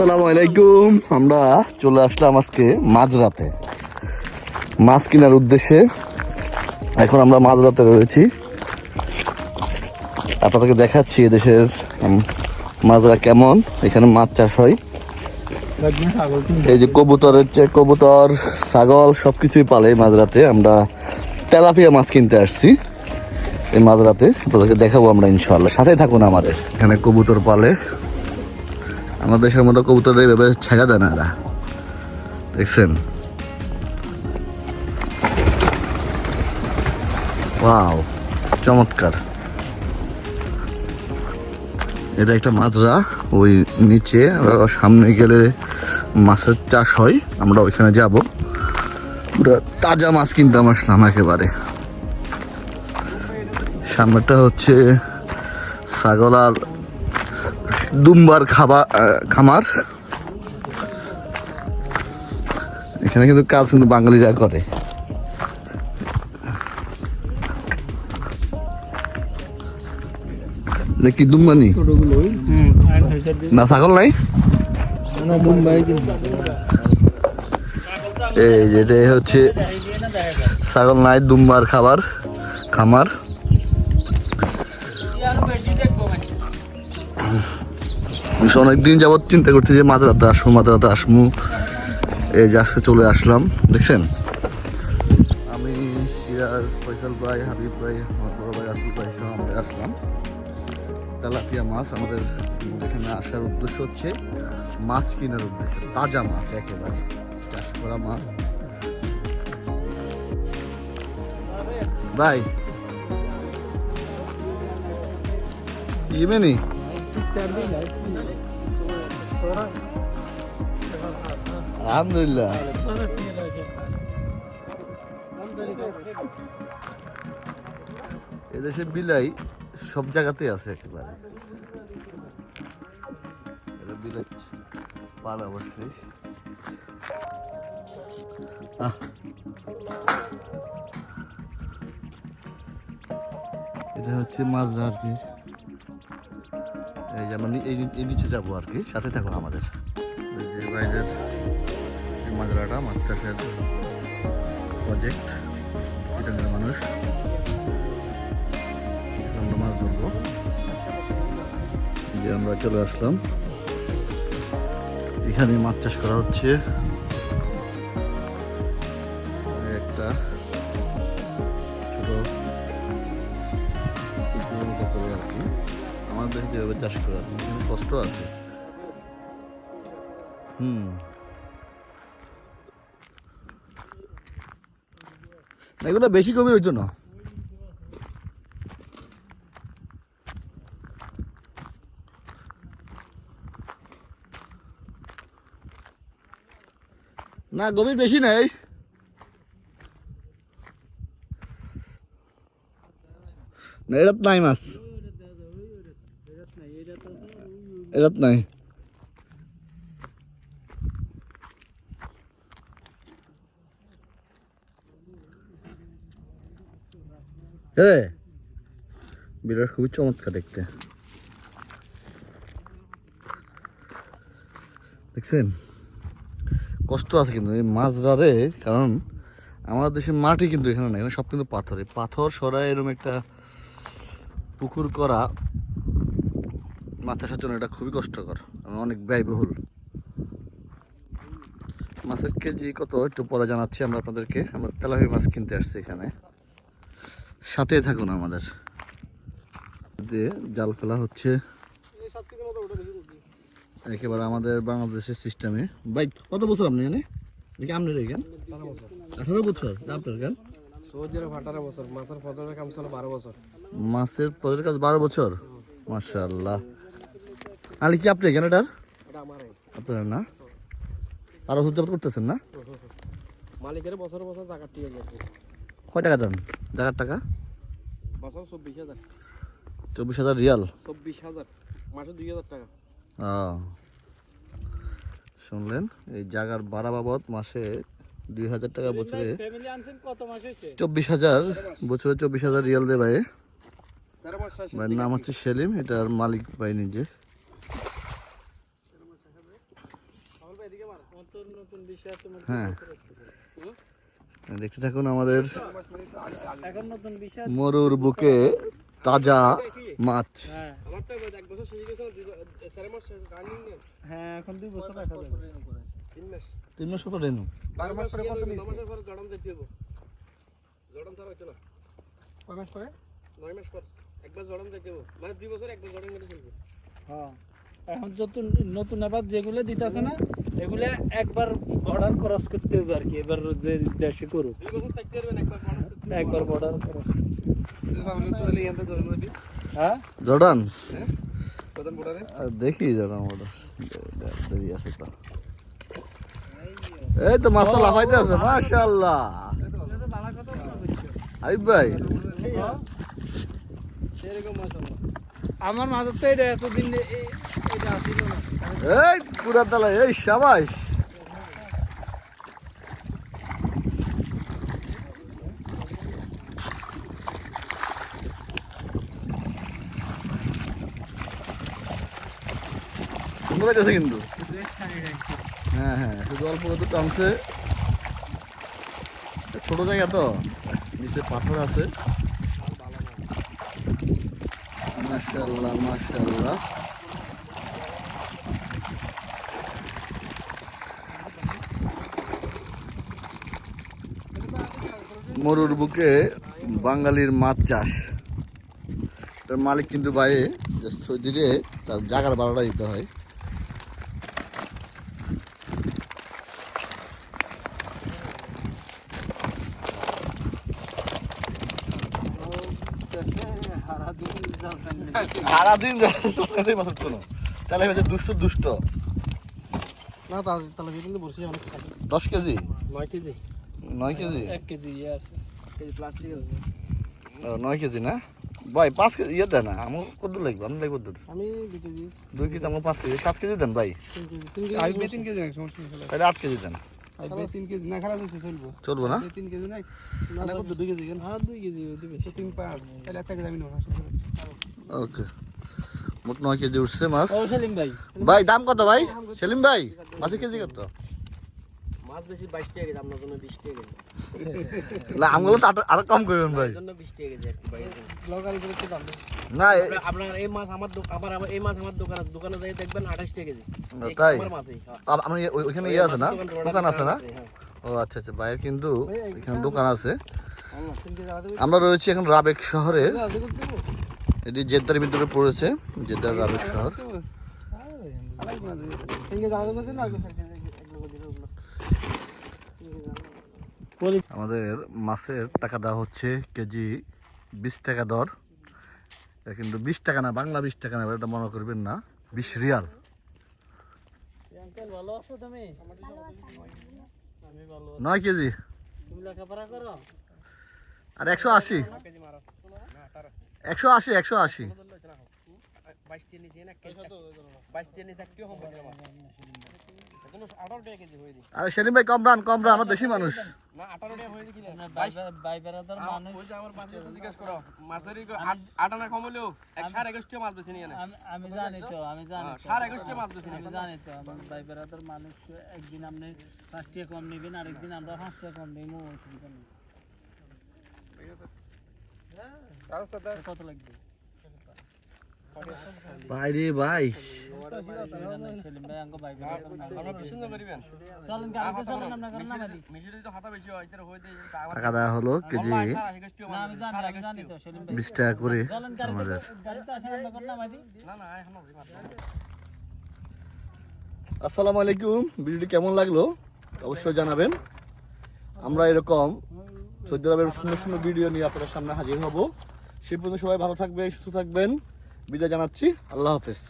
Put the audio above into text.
আসসালামু আলাইকুম। আমরা চলে আসলাম আজকে মাঝরাতে। মাছ কেনার উদ্দেশ্যে এখন আমরা মাঝরাতে রয়েছি। আপনাদেরকে দেখাচ্ছি এদেশের মাছরা কেমন, এখানে মাছ চাষ হয়। এই যে কবুতরের চেয়ে কবুতর, ছাগল, সবকিছুই পালে এই মাঝরাতে। আমরা তেলাপিয়া মাছ কিনতে আসছি এই মাঝরাতে। আপনাদেরকে দেখাবো আমরা ইনশাল্লাহ সাথে থাকুন আমাদের। এখানে কবুতর পালে। আমাদের দেশের মতো কবুতর এইভাবে ছেড়া দেয় না এরা। দেখছেন? ওয়াও, চমৎকার। এটা একটা মাজরা ওই নিচে সামনে গেলে মাছের চাষ হয়, আমরা ওইখানে যাব। তাজা মাছ কিনতাম আসলাম একেবারে। সামনেটা হচ্ছে ছাগল আর দুম্বার খাবার খামার। এখানে কিন্তু কাজ কিন্তু বাঙালিরা করে। কি দুম্বানি না? ছাগল নাই? এই যেটা হচ্ছে ছাগল নাই, দুম্বার খাবার, খামার। অনেকদিন যাবৎ চিন্তা করছি যে মাঝরাতে আসব, মাঝরাতে আসমু এই যে চলে আসলাম, দেখছেন? আমি সিরাজ ফয়সাল ভাই, হাবিব ভাই, আমার বড় ভাই রাসুল ভাই সহ আমরা আসলাম। তেলাপিয়া মাছ আমাদের এখানে আসার উদ্দেশ্য হচ্ছে মাছ কেনার উদ্দেশ্য, তাজা মাছ একেবারে, চাষ করা মাছ। ভাই ইমেনি আলহামদুলিল্লাহ। এদেশে বিলাই সব জায়গাতেই আছে একেবারে। বিলাই পাল অবশ্যই। এটা হচ্ছে মাছ কি এই যে আমরা এই নিচে যাব আর কি। সাথে থাকুন আমাদের। এই যে ভাইদের এই মাজরাটা মাছ চাষের প্রজেক্ট ইটালির মানুষ। আমরা মাছ ধরবো। যে আমরা চলে আসলাম। এখানে মাছ চাষ করা হচ্ছে। চাষ করা এখানে কষ্ট আছে। হুম। না, এগুলো বেশি গভীর হইতো না। না গভীর বেশি নেই। না এরাত নাই মাছ। এরাত নাই। হ্যাঁ বিরাট খুবই চমৎকার দেখতে। দেখছেন? কষ্ট আছে কিন্তু এই মাছ ধরে কারণ আমাদের দেশের মাটি কিন্তু এখানে নাই এখানে সব কিন্তু পাথর। পাথর সরাই এরকম একটা পুকুর করা মাছ চাষের জন্য এটা খুবই কষ্টকর অনেক ব্যয়বহুল। মাছের কেজি কত? একটু পরে জানাচ্ছি আমরা আপনাদেরকে। আমরা তেলাপি মাছ কিনতে আসছি এখানে। সাথে থাকুন আমাদের। যে জাল ফেলা হচ্ছে। একেবারে আমাদের বাংলাদেশের সিস্টেমে ভাই কত বছর আপনি এখানে? দেখি আপনার এখানে। আঠারো বছর। আপনার বছর। মাছের কাম ছিল বারো বছর। মাছের পদের কাজ বারো বছর? মাশাল্লাহ আলি কি আপনি এখানে এটার? আপনার না? আরও উদযাপন করতেছেন না? মালিকের বছর বছর টাকা দিয়ে গেছে। কয় টাকা দেন? জায়গার টাকা? বছর চব্বিশ হাজার। চব্বিশ হাজার রিয়াল? চব্বিশ হাজার। মাসে দুই হাজার টাকা। ও। শুনলেন? এই জায়গার ভাড়া বাবদ মাসে দুই হাজার টাকা বছরে ফ্যামিলি আনছেন কত মাস হয়েছে? চব্বিশ হাজার বছরে চব্বিশ হাজার রিয়াল দেয় ভাই। ভাইয়ের নাম হচ্ছে সেলিম এটার মালিক ভাই নিজে। হ্যাঁ। দেখতে থাকুন আমাদের এখন নতুন বিষয় মরুর বুকে তাজা মাছ। হ্যাঁ। হ্যাঁ তিন মাস। পরে রেনু। নয় মাস পর। একবার জড়ান যেতে হবে মানে দুই বছর একবার জড়ান চলবে হ্যাঁ। এখন নতুন নতুন আবার যেগুলো দিতেছে না এগুলো একবার বর্ডার ক্রস করতে হবে আর কি এবার যে দেশে করুক। একবার বর্ডার ক্রস হ্যাঁ? জর্ডান? প্রধান বোর্ডারে আর দেখি জর্ডান ওটা দেরি আছে তো। এই তো মাছটা লাফাইতে আছে মাশাআল্লাহ। আইব ভাই। সেরকম মাছ আমার। আমার মাঝে তো এটা এতদিন এই পুরা তালা এই সাবাস। লাগছে কিন্তু। হ্যাঁ হ্যাঁ ছোট জায়গা তো। নিচে পাথর আছে। মাশাল্লাহ মাশাল্লাহ মরুর বুকে বাঙালির মাছ চাষ। তার মালিক কিন্তু বাইরে যে সৌদিরে তার জাগার বারোটা দিতে হয়। সারাদিন তাহলে দুষ্ট দুষ্ট। না তাহলে কিন্তু বলছি দশ কেজি? নয় কেজি। নয় কেজি? এক কেজি ইয়ে আছে। কেজি প্লাস্টিক ও, নয় কেজি না? ভাই পাঁচ কেজি ইয়ে দেন না আমার কত লাগবে আপনি লাগবে কত আমি দুই কেজি। দুই কেজি আমার পাঁচ কেজি সাত কেজি দেন ভাই। তিন কেজি তাহলে আট কেজি দেন। তিন কেজি না চলবো। চলবো না? তিন কেজি নাই না কত দুই কেজি কেন? হ্যাঁ দুই কেজি দিবে তো তিন পাঁচ। তাহলে একটা কেজি আমি নেব ওকে। মোট নয় কেজি উঠছে মাছ। সেলিম ভাই। ভাই দাম কত ভাই? সেলিম ভাই মাছের কেজি কত? মাছ বেশি বাইশ টাকা কেজি আপনার জন্য বিশ টাকা কেজি না আমগুলো তো আরো- আরও কম করবেন ভাই। জন্য বিশ টাকা কেজি আর কি লগারি করে একটু দাম না আপনার- এই মাছ আমার আবার এই মাছ আমার দোকানে দোকানে যাই দেখবেন আঠাশ টাকা কেজি তাই? আমার মাছই হ্যাঁ। ওই- ওইখানে ইয়ে আছে না? দোকান- আছে না? হ্যাঁ। ও আচ্ছা আচ্ছা ভাইয়ের কিন্তু এখানে দোকান আছে। আমরা রয়েছি এখন রাবেক শহরে? এটি জেদ্দার ভিতরে পড়েছে জেদ্দার রাবেক শহর। আমাদের মাছের টাকা দেওয়া হচ্ছে কেজি বিশ টাকা দর। কিন্তু বিশ টাকা না, বাংলা বিশ টাকা না, এটা মনে করবেন না। বিশ রিয়াল। নয় কেজি। আর একশো আশি। একশো আশি একশো আশি। বাইশ টিয়া নিচে না, বাইশ টিয়া নিচে একটিও হবে না মাছ। এখনও আঠারো টাকা কেজি হয়ে আরে সেলিম ভাই কম রান কম রান আমার দেশি মানুষ। না, আঠারো টাকা হয়ে কিনা? আপনার বাইশ- ভাই ভাই বেড়াদার আ- মানুষ। ওই যে আমার বান্ধবীকে জিজ্ঞেস করো। মাছের আট- আট আনা কম হলেও এক সাড়ে একুশটিও মাছ বেশি নিয়ে আমি আমি জানি তো আমি জানি হ্যাঁ, সাড়ে একুশটিও মাছ বেশি আমি নিয়ে। জানি তো আমার ভাই বেড়াদার মানুষ একদিন আপনি পাঁচ টাকা কম নেবেন আরেকদিন আমরা পাঁচ টাকা কম নেব অসুবিধা নেই কত লাগবে? ভাই রে ভাই। টাকা দেওয়া হলো কেজি বেশি, টাকা করে আমাদের। আসসালামু আলাইকুম। ভিডিওটি কেমন লাগল অবশ্যই জানাবেন। আমরা এরকম সৌদি আরবের সুন্দর সুন্দর ভিডিও নিয়ে আপনাদের সামনে হাজির হব। সেই পর্যন্ত সবাই ভালো থাকবে সুস্থ থাকবেন। বিদায় জানাচ্ছি। আল্লাহ হাফেজ।